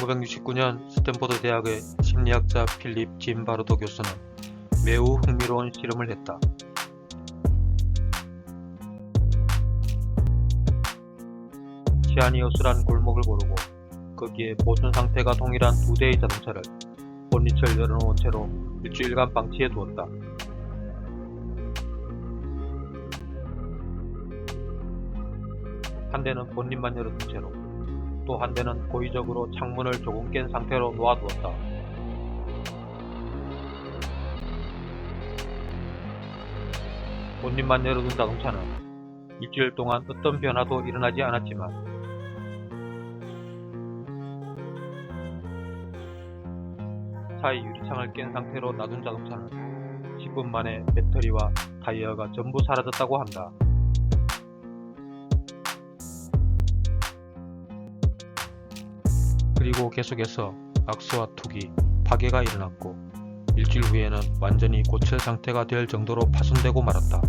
1969년 스탠포드 대학의 심리학자 필립 짐 바르도 교수는 매우 흥미로운 실험을 했다. 어수란 골목을 고르고 거기에 보존 상태가 동일한 두 대의 자동차를 본닛을 열어놓은 채로 일주일간 방치해 두었다. 한 대는 본닛만 열어둔 채로 또한 대는 고의적으로 창문을 조금 깬 상태로 놓아두었다. 본닛만 열어둔 자동차는 일주일 동안 어떤 변화도 일어나지 않았지만 차의 유리창을 깬 상태로 놔둔 자동차는 10분 만에 배터리와 타이어가 전부 사라졌다고 한다. 그리고 계속해서 악수와 투기, 파괴가 일어났고 일주일 후에는 완전히 고철 상태가 될 정도로 파손되고 말았다.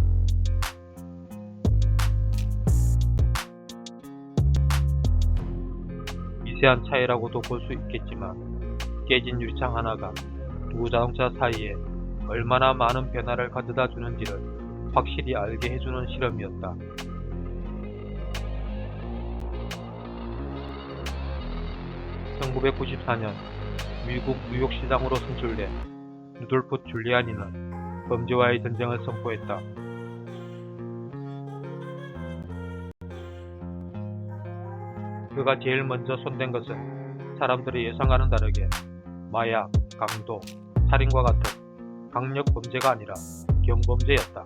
미세한 차이라고도 볼 수 있겠지만 깨진 유리창 하나가 두 자동차 사이에 얼마나 많은 변화를 가져다 주는지를 확실히 알게 해주는 실험이었다. 1994년 미국 뉴욕시장으로 선출된 루돌프 줄리아니는 범죄와의 전쟁을 선포했다. 그가 제일 먼저 손댄 것은 사람들이 예상과는 다르게 마약, 강도, 살인과 같은 강력 범죄가 아니라 경범죄였다.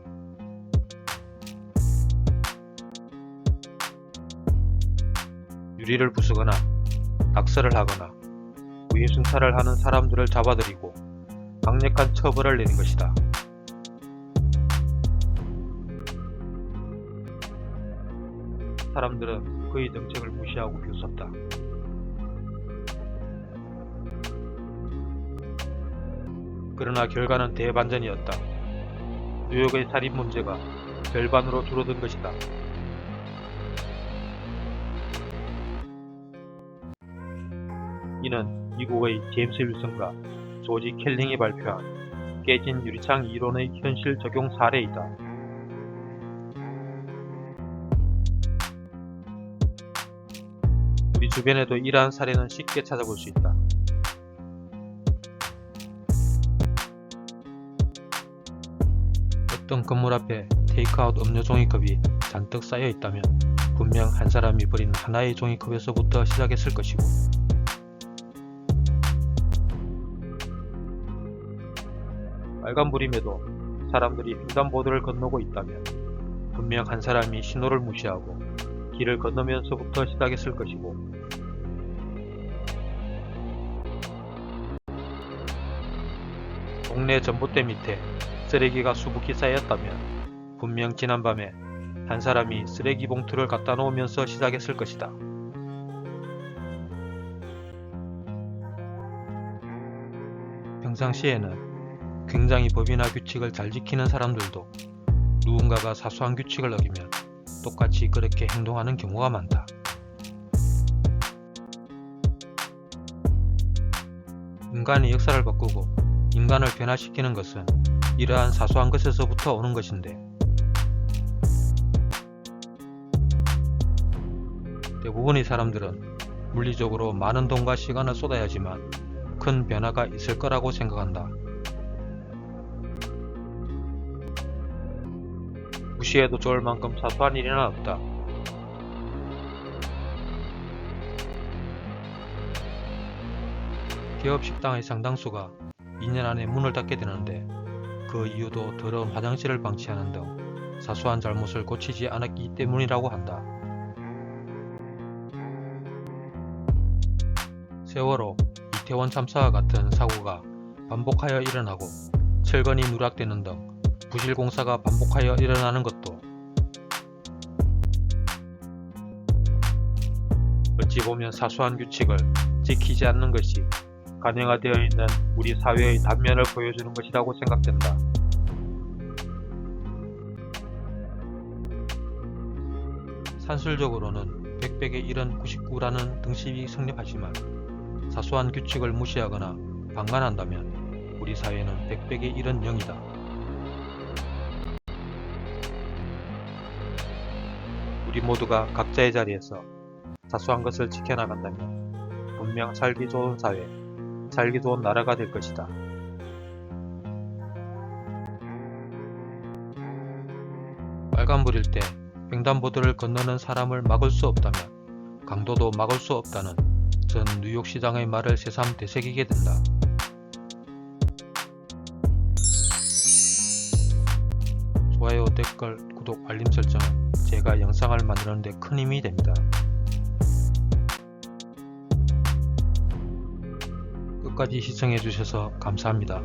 유리를 부수거나 낙서를 하거나 위승차를 하는 사람들을 잡아들이고 강력한 처벌을 내린 것이다. 사람들은 그의 정책을 무시하고 비웃었다. 그러나 결과는 대반전이었다. 뉴욕의 살인 문제가 절반으로 줄어든 것이다. 이는 미국의 제임스 윌슨과 조지 켈링이 발표한 깨진 유리창 이론의 현실 적용 사례이다. 우리 주변에도 이러한 사례는 쉽게 찾아볼 수 있다. 어떤 건물 앞에 테이크아웃 음료 종이컵이 잔뜩 쌓여 있다면 분명 한 사람이 버린 하나의 종이컵에서부터 시작했을 것이고 빨간불임에도 사람들이 횡단보도를 건너고 있다면 분명 한 사람이 신호를 무시하고 길을 건너면서부터 시작했을 것이고 동네 전봇대 밑에 쓰레기가 수북히 쌓였다면 분명 지난밤에 한 사람이 쓰레기 봉투를 갖다 놓으면서 시작했을 것이다. 평상시에는 굉장히 법이나 규칙을 잘 지키는 사람들도 누군가가 사소한 규칙을 어기면 똑같이 그렇게 행동하는 경우가 많다. 인간이 역사를 바꾸고 인간을 변화시키는 것은 이러한 사소한 것에서부터 오는 것인데 대부분의 사람들은 물리적으로 많은 돈과 시간을 쏟아야지만 큰 변화가 있을 거라고 생각한다. 무시해도 좋을 만큼 사소한 일이는 없다. 기업 식당의 상당수가 2년 안에 문을 닫게 되는데 그 이유도 더러운 화장실을 방치하는 등 사소한 잘못을 고치지 않았기 때문이라고 한다. 세월호, 이태원 참사와 같은 사고가 반복하여 일어나고 철근이 누락되는 등 부실 공사가 반복하여 일어나는 것도 어찌 보면 사소한 규칙을 지키지 않는 것이 간영화되어 있는 우리 사회의 단면을 보여주는 것이라고 생각된다. 산술적으로는 100백의 1은 99라는 등식이 성립하지만 사소한 규칙을 무시하거나 방관한다면 우리 사회는 백백의 일은 영이다. 우리 모두가 각자의 자리에서 사소한 것을 지켜나간다면 분명 살기 좋은 사회, 살기 좋은 나라가 될 것이다. 빨간불일 때 횡단보도를 건너는 사람을 막을 수 없다면 강도도 막을 수 없다는 전 뉴욕시장의 말을 새삼 되새기게 된다. 좋아요, 댓글, 구독, 알림 설정 은 제가 영상을 만드는 데 큰 힘이 됩니다. 끝까지 시청해 주셔서 감사합니다.